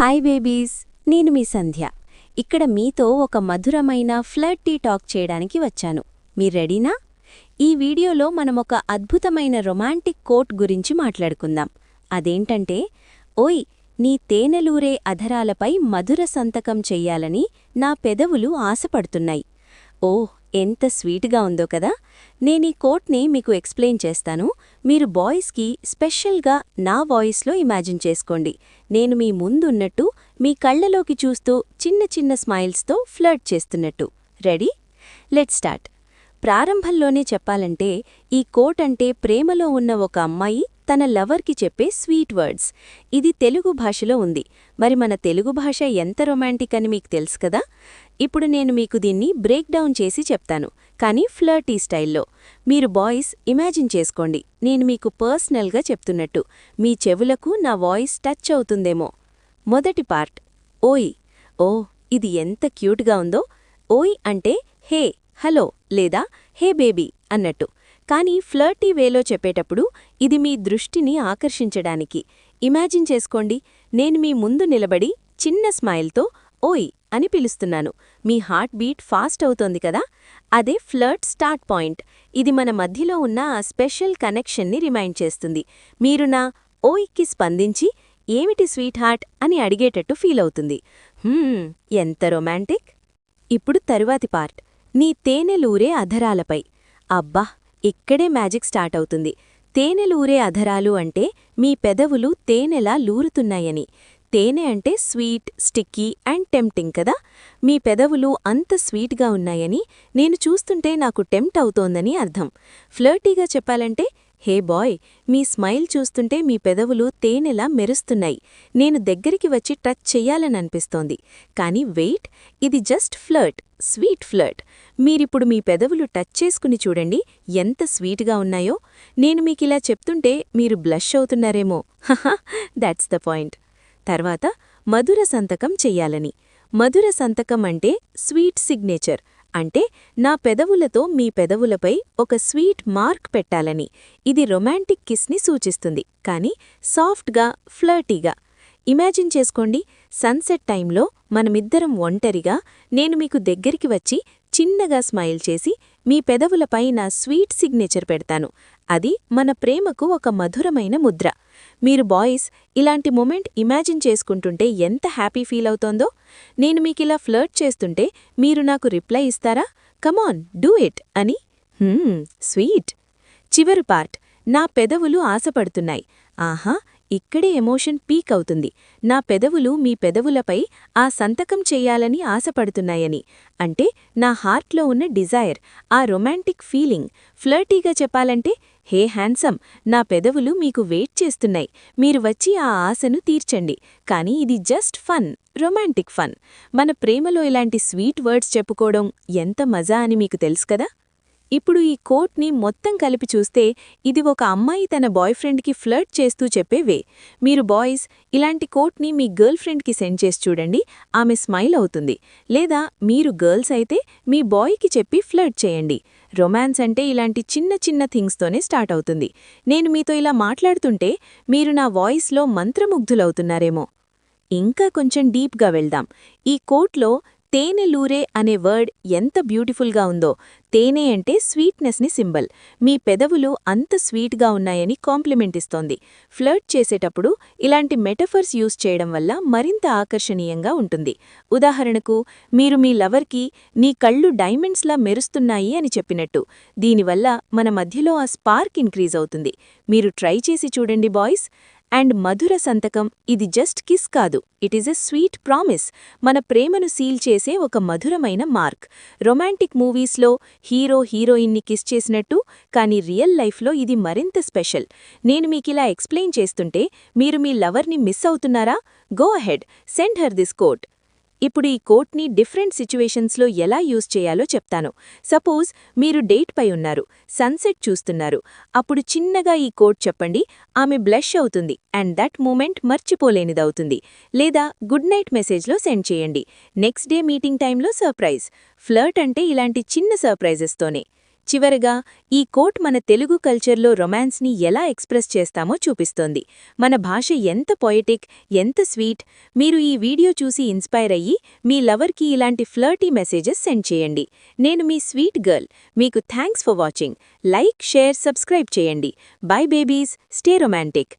Hi babies నేను మీ సంధ్య. ఇక్కడ మీతో ఒక మధురమైన ఫ్లర్టీ టాక్ చేయడానికి వచ్చాను. మీరు రెడీనా? ఈ వీడియోలో మనం ఒక అద్భుతమైన రొమాంటిక్ కోట్ గురించి మాట్లాడుకుందాం. అదేంటంటే ఓయ్ నీ తేనెలూరే అధరాలపై మధుర సంతకం చెయ్యాలని నా పెదవులు ఆశపడుతున్నాయి. ఓహ్ ఎంత స్వీట్గా ఉందో కదా నేను ఈ కోట్ని మీకు ఎక్స్ప్లెయిన్ చేస్తాను. మీరు బాయ్స్కి స్పెషల్గా నా వాయిస్లో ఇమాజిన్ చేసుకోండి. నేను మీ ముందున్నట్టు మీ కళ్ళలోకి చూస్తూ చిన్న చిన్న స్మైల్స్తో ఫ్లర్ట్ చేస్తున్నట్టు. రెడీ? Let start. ప్రారంభంలోనే చెప్పాలంటే ఈ కోట్ అంటే ప్రేమలో ఉన్న ఒక అమ్మాయి తన లవర్కి చెప్పే స్వీట్ వర్డ్స్. ఇది తెలుగు భాషలో ఉంది. మరి మన తెలుగు భాష ఎంత రొమాంటిక్ అని మీకు తెలుసు కదా? ఇప్పుడు నేను మీకు దీన్ని బ్రేక్ డౌన్ చేసి చెప్తాను కానీ ఫ్లర్టీ స్టైల్లో. మీరు బాయ్స్ ఇమాజిన్ చేసుకోండి. నేను మీకు పర్సనల్గా చెప్తున్నట్టు. మీ చెవులకు నా వాయిస్ టచ్ అవుతుందేమో. మొదటి పార్ట్ ఓయ్. ఓ ఇది ఎంత క్యూట్గా ఉందో. ఓయ్ అంటే హే హలో లేదా హే బేబీ అన్నట్టు. కానీ ఫ్లర్టీ వేలో చెప్పేటప్పుడు ఇది మీ దృష్టిని ఆకర్షించడానికి. ఇమాజిన్ చేసుకోండి. నేను మీ ముందు నిలబడి చిన్న స్మైల్తో ఓయ్ అని పిలుస్తున్నాను. మీ హార్ట్ బీట్ ఫాస్ట్ అవుతోంది కదా? అదే ఫ్లర్ట్ స్టార్ట్ పాయింట్. ఇది మన మధ్యలో ఉన్న ఆ స్పెషల్ కనెక్షన్ని రిమైండ్ చేస్తుంది. మీరు నా ఓయిక్కి స్పందించి ఏమిటి స్వీట్ హార్ట్? అని అడిగేటట్టు ఫీల్ అవుతుంది. ఎంత రొమాంటిక్? ఇప్పుడు తరువాతి పార్ట్. నీ తేనెలూరే అధరాలపై. అబ్బా ఇక్కడే మ్యాజిక్ స్టార్ట్ అవుతుంది. తేనెలూరే అధరాలు అంటే మీ పెదవులు తేనెలా లూరుతున్నాయని. తేనె అంటే స్వీట్ స్టిక్కీ అండ్ టెంప్టింగ్ కదా? మీ పెదవులు అంత స్వీట్గా ఉన్నాయని నేను చూస్తుంటే నాకు టెంప్ట్ అవుతోందని అర్థం. ఫ్లర్టీగా చెప్పాలంటే హే బాయ్ మీ స్మైల్ చూస్తుంటే మీ పెదవులు తేనెలా మెరుస్తున్నాయి. నేను దగ్గరికి వచ్చి టచ్ చెయ్యాలననిపిస్తోంది కానీ వెయిట్ ఇది జస్ట్ ఫ్లర్ట్ స్వీట్ ఫ్లర్ట్. మీరిప్పుడు మీ పెదవులు టచ్ చేసుకుని చూడండి ఎంత స్వీట్గా ఉన్నాయో. నేను మీకిలా చెప్తుంటే మీరు బ్లష్ అవుతున్నారేమో. హహా దాట్స్ ద పాయింట్ తర్వాత మధుర సంతకం చెయ్యాలని. మధుర సంతకం అంటే స్వీట్ సిగ్నేచర్ అంటే నా పెదవులతో మీ పెదవులపై ఒక స్వీట్ మార్క్ పెట్టాలని. ఇది రొమాంటిక్ కిస్ని సూచిస్తుంది కానీ సాఫ్ట్గా ఫ్లర్టీగా. ఇమాజిన్ చేసుకోండి సన్సెట్ టైంలో మనమిద్దరం ఒంటరిగా నేను మీకు దగ్గరికి వచ్చి చిన్నగా స్మైల్ చేసి మీ పెదవులపై నా స్వీట్ సిగ్నేచర్ పెడతాను. అది మన ప్రేమకు ఒక మధురమైన ముద్ర. మీరు బాయ్స్ ఇలాంటి మొమెంట్ ఇమాజిన్ చేసుకుంటుంటే ఎంత హ్యాపీ ఫీల్ అవుతోందో? నేను మీకిలా ఫ్లర్ట్ చేస్తుంటే మీరు నాకు రిప్లై ఇస్తారా? కమాన్ డూ ఇట్ అని. స్వీట్. చివరి పార్ట్. నా పెదవులు ఆశపడుతున్నాయి. ఆహా ఇక్కడే ఎమోషన్ పీక్ అవుతుంది. నా పెదవులు మీ పెదవులపై ఆ సంతకం చెయ్యాలని ఆశపడుతున్నాయని. అంటే నా హార్ట్లో ఉన్న డిజైర్ ఆ రొమాంటిక్ ఫీలింగ్. ఫ్లర్టీగా చెప్పాలంటే హే హ్యాండ్సమ్ నా పెదవులు మీకు వెయిట్ చేస్తున్నాయి. మీరు వచ్చి ఆ ఆశను తీర్చండి. కానీ ఇది జస్ట్ ఫన్ రొమాంటిక్ ఫన్. మన ప్రేమలో ఇలాంటి స్వీట్ వర్డ్స్ చెప్పుకోవడం ఎంత మజా అని మీకు తెలుసు కదా? ఇప్పుడు ఈ కోట్ని మొత్తం కలిపి చూస్తే ఇది ఒక అమ్మాయి తన బాయ్ ఫ్రెండ్కి ఫ్లర్ట్ చేస్తూ చెప్పేవే మీరు బాయ్స్ ఇలాంటి కోట్ని మీ గర్ల్ ఫ్రెండ్కి సెండ్ చేసి చూడండి ఆమె స్మైల్ అవుతుంది. లేదా మీరు గర్ల్స్ అయితే మీ బాయ్కి చెప్పి ఫ్లర్ట్ చేయండి. రొమాన్స్ అంటే ఇలాంటి చిన్న చిన్న థింగ్స్తోనే స్టార్ట్ అవుతుంది. నేను మీతో ఇలా మాట్లాడుతుంటే మీరు నా వాయిస్లో మంత్రముగ్ధులవుతున్నారేమో. ఇంకా కొంచెం డీప్గా వెళ్దాం. ఈ కోట్లో తేనెలూరే అనే వర్డ్ ఎంత బ్యూటిఫుల్గా ఉందో. తేనె అంటే స్వీట్నెస్ని సింబల్. మీ పెదవులు అంత స్వీట్గా ఉన్నాయని కాంప్లిమెంట్ ఇస్తోంది. ఫ్లర్ట్ చేసేటప్పుడు ఇలాంటి మెటఫర్స్ యూస్ చేయడం వల్ల మరింత ఆకర్షణీయంగా ఉంటుంది. ఉదాహరణకు మీరు మీ లవర్కి నీ కళ్ళు డైమండ్స్లా మెరుస్తున్నాయి అని చెప్పినట్టు. దీనివల్ల మన మధ్యలో ఆ స్పార్క్ ఇంక్రీజ్ అవుతుంది. మీరు ట్రై చేసి చూడండి బాయ్స్. అండ్ మధుర సంతకం ఇది జస్ట్ కిస్ కాదు. It is a sweet promise మన ప్రేమను సీల్ చేసే ఒక మధురమైన మార్క్. రొమాంటిక్ మూవీస్లో హీరో హీరోయిన్ని కిస్ చేసినట్టు కానీ రియల్ లైఫ్లో ఇది మరింత స్పెషల్. నేను మీకిలా ఎక్స్ప్లెయిన్ చేస్తుంటే మీరు మీ లవర్ని మిస్ అవుతున్నారా? Go ahead send her this quote ఇప్పుడు ఈ కోట్ని డిఫరెంట్ సిచ్యువేషన్స్లో ఎలా యూజ్ చేయాలో చెప్తాను. సపోజ్ మీరు డేట్ పై ఉన్నారు సన్సెట్ చూస్తున్నారు అప్పుడు చిన్నగా ఈ కోట్ చెప్పండి ఆమె బ్లష్ అవుతుంది అండ్ దట్ మూమెంట్ మర్చిపోలేనిదవుతుంది లేదా గుడ్ నైట్ మెసేజ్లో సెండ్ చేయండి. నెక్స్ట్ డే మీటింగ్ టైంలో సర్ప్రైజ్ ఫ్లర్ట్ అంటే ఇలాంటి చిన్న సర్ప్రైజెస్తోనే. చివరగా ఈ కోట్ మన తెలుగు కల్చర్లో రొమాన్స్ని ఎలా ఎక్స్ప్రెస్ చేస్తామో చూపిస్తోంది. మన భాష ఎంత పొయటిక్ ఎంత స్వీట్ మీరు ఈ వీడియో చూసి ఇన్స్పైర్ అయ్యి మీ లవర్కి ఇలాంటి ఫ్లర్టీ మెసేజెస్ సెండ్ చేయండి. నేను మీ స్వీట్ గర్ల్. మీకు thanks for watching. Like share subscribe చేయండి. Bye babies. Stay romantic.